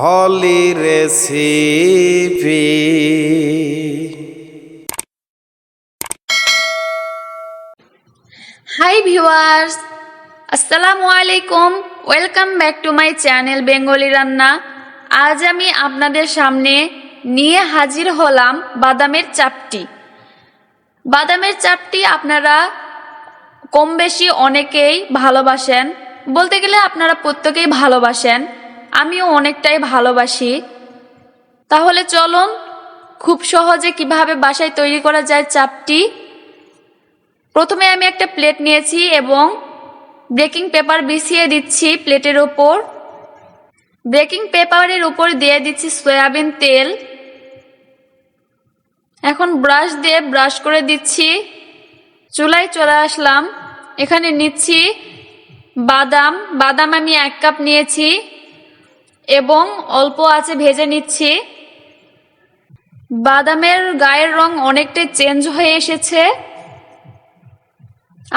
হলি recipe. High viewers, আসসালামু আলাইকুম। Welcome back to my channel Bengali Ranna. আজ আমি আপনাদের সামনে নিয়ে হাজির হলাম বাদামের চাপটি। বাদামের চাপটি আপনারা কম বেশি অনেকেই ভালোবাসেন। বলতে গেলে আপনারা প্রত্যেকেই ভালোবাসেন। আমিও অনেকটাই ভালোবাসি। তাহলে চলুন, খুব সহজে কীভাবে বাসায় তৈরি করা যায় চাপটি? প্রথমে আমি একটা প্লেট নিয়েছি এবং বেকিং পেপার বিছিয়ে দিচ্ছি প্লেটের ওপর। বেকিং পেপারের উপর দিয়ে দিচ্ছি সয়াবিন তেল। এখন ব্রাশ দিয়ে ব্রাশ করে দিচ্ছি। চুলায় চলে আসলাম। এখানে নিচ্ছি বাদাম। বাদাম আমি এক কাপ নিয়েছি। এবং অল্প আছে, ভেজে নিচ্ছি। বাদামের গায়ের রং অনেকটাই চেঞ্জ হয়ে এসেছে।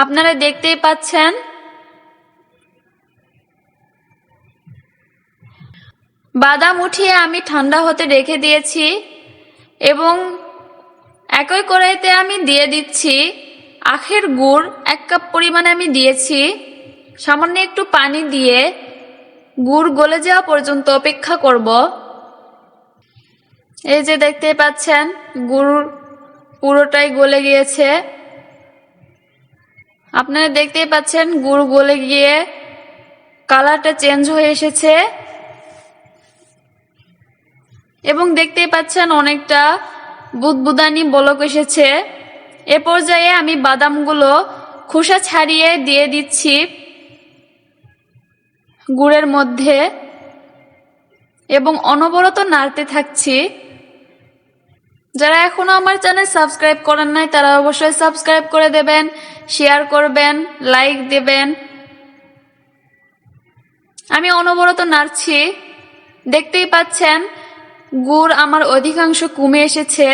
আপনারা দেখতেই পাচ্ছেন। বাদাম উঠিয়ে আমি ঠান্ডা হতে রেখে দিয়েছি এবং একই কড়াইতে আমি দিয়ে দিচ্ছি আখের গুড়। এক কাপ পরিমাণে আমি দিয়েছি। সামান্য একটু পানি দিয়ে গুড় গলে যাওয়া পর্যন্ত অপেক্ষা করব। এই যে দেখতেই পাচ্ছেন, গুড় পুরোটাই গলে গিয়েছে। আপনারা দেখতেই পাচ্ছেন, গুড় গলে গিয়ে কালারটা চেঞ্জ হয়ে এসেছে। এবং দেখতেই পাচ্ছেন, অনেকটা বুদবুদানি বলক এসেছে। এ পর্যায়ে আমি বাদামগুলো খোসা ছাড়িয়ে দিয়ে দিচ্ছি। গুড়ের মধ্যে এবং অনবরত নাড়তে থাকছি। যারা এখনও আমার চ্যানেল সাবস্ক্রাইব করেন নাই, তারা অবশ্যই সাবস্ক্রাইব করে দেবেন, শেয়ার করবেন, লাইক দেবেন। আমি অনবরত নাড়ছি। দেখতেই পাচ্ছেন, গুড় আমার অধিকাংশ কমে এসেছে।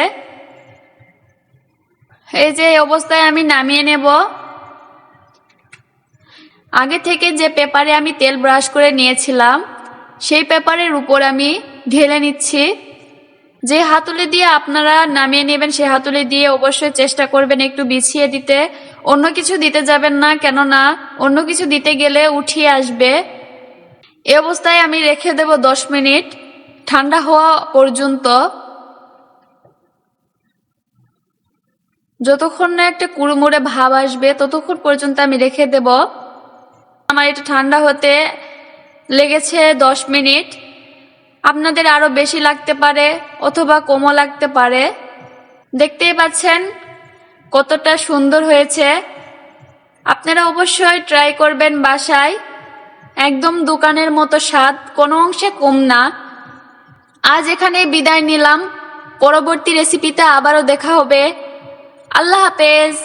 এই যে অবস্থায় আমি নামিয়ে নেব। আগে থেকে যে পেপারে আমি তেল ব্রাশ করে নিয়েছিলাম, সেই পেপারের উপর আমি ঢেলে নিচ্ছি। যে হাতুলি দিয়ে আপনারা নামিয়ে নেবেন সেই হাতুলি দিয়ে অবশ্যই চেষ্টা করবেন একটু বিছিয়ে দিতে। অন্য কিছু দিতে যাবেন না, কেননা অন্য কিছু দিতে গেলে উঠিয়ে আসবে। এ অবস্থায় আমি রেখে দেব দশ মিনিট, ঠান্ডা হওয়া পর্যন্ত। যতক্ষণ না একটা কুড়মুড়ে ভাব আসবে, ততক্ষণ পর্যন্ত আমি রেখে দেব। আমার এটা ঠান্ডা হতে লেগেছে দশ মিনিট। আপনাদের আরও বেশি লাগতে পারে অথবা কমও লাগতে পারে। দেখতেই পাচ্ছেন কতটা সুন্দর হয়েছে। আপনারা অবশ্যই ট্রাই করবেন বাসায়। একদম দোকানের মতো স্বাদ, কোনো অংশে কম না। আজ এখানে বিদায় নিলাম। পরবর্তী রেসিপিতে আবারও দেখা হবে। আল্লাহ হাফেজ।